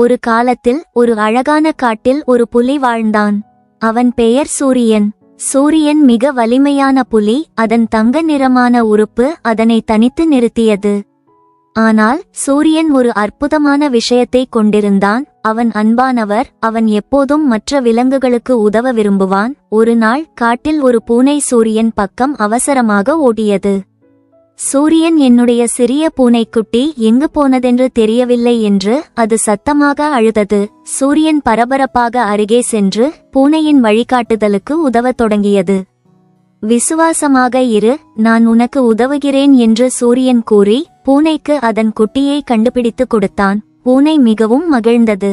ஒரு காலத்தில் ஒரு அழகான காட்டில் ஒரு புலி வாழ்ந்தான். அவன் பெயர் சூரியன். சூரியன் மிக வலிமையான புலி அதன் தங்க நிறமான உறுப்பு அதனை தனித்து நிறுத்தியது. ஆனால் சூரியன் ஒரு அற்புதமான விஷயத்தை கொண்டிருந்தான். அவன் அன்பானவர் அவன் எப்போதும் மற்ற விலங்குகளுக்கு உதவ விரும்புவான். ஒரு நாள் காட்டில் ஒரு பூனை சூரியன் பக்கம் அவசரமாக ஓடியது. சூரியன் என்னுடைய சிறிய பூனைக்குட்டி எங்கு போனதென்று தெரியவில்லை என்று அது சத்தமாக அழுதது. சூரியன் பரபரப்பாக அருகே சென்று பூனையின் வழிகாட்டுதலுக்கு உதவத் தொடங்கியது. விசுவாசமாக இரு நான் உனக்கு உதவுகிறேன் என்று சூரியன் கூறி பூனைக்கு அதன் குட்டியை கண்டுபிடித்து கொடுத்தான். பூனை மிகவும் மகிழ்ந்தது.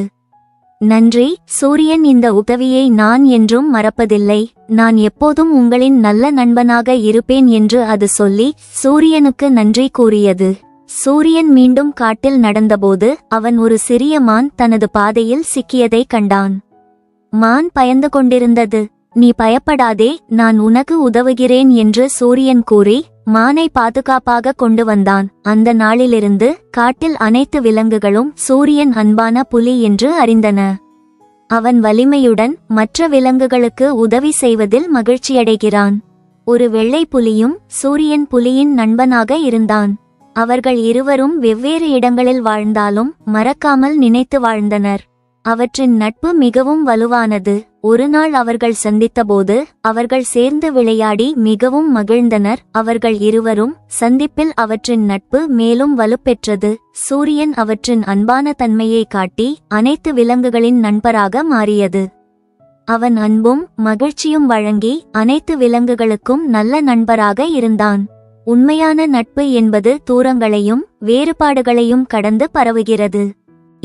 நன்றி சூரியன் இந்த உதவியை நான் என்றும் மறப்பதில்லை. நான் எப்போதும் உங்களின் நல்ல நண்பனாக இருப்பேன் என்று அது சொல்லி சூரியனுக்கு நன்றி கூறியது. சூரியன் மீண்டும் காட்டில் நடந்தபோது அவன் ஒரு சிறிய மான் தனது பாதையில் சிக்கியதைக் கண்டான். மான் பயந்து கொண்டிருந்தது. நீ பயப்படாதே நான் உனக்கு உதவுகிறேன் என்று சூரியன் கூறி மானை பாதுகாப்பாக கொண்டு வந்தான். அந்த நாளிலிருந்து காட்டில் அனைத்து விலங்குகளும் சூரியன் அன்பான புலி என்று அறிந்தன. அவன் வலிமையுடன் மற்ற விலங்குகளுக்கு உதவி செய்வதில் மகிழ்ச்சியடைகிறான். ஒரு வெள்ளை புலியும் சூரியன் புலியின் நண்பனாக இருந்தான். அவர்கள் இருவரும் வெவ்வேறு இடங்களில் வாழ்ந்தாலும் மறக்காமல் நினைத்து வாழ்ந்தனர். அவற்றின் நட்பு மிகவும் வலுவானது. ஒருநாள் அவர்கள் சந்தித்தபோது அவர்கள் சேர்ந்து விளையாடி மிகவும் மகிழ்ந்தனர். அவர்கள் இருவரும் சந்திப்பில் அவற்றின் நட்பு மேலும் வலுப்பெற்றது. சூரியன் அவற்றின் அன்பான தன்மையை காட்டி அனைத்து விலங்குகளின் நண்பராக மாறியது. அவன் அன்பும் மகிழ்ச்சியும் வழங்கி அனைத்து விலங்குகளுக்கும் நல்ல நண்பராக இருந்தான். உண்மையான நட்பு என்பது தூரங்களையும் வேறுபாடுகளையும் கடந்து பரவுகிறது.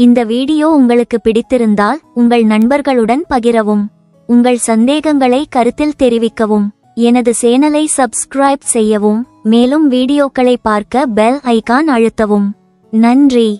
இந்த வீடியோ உங்களுக்கு பிடித்திருந்தால் உங்கள் நண்பர்களுடன் பகிரவும். உங்கள் சந்தேகங்களை கருத்தில் தெரிவிக்கவும். எனது சேனலை சப்ஸ்கிரைப் செய்யவும். மேலும் வீடியோக்களை பார்க்க பெல் ஐகான் அழுத்தவும். நன்றி.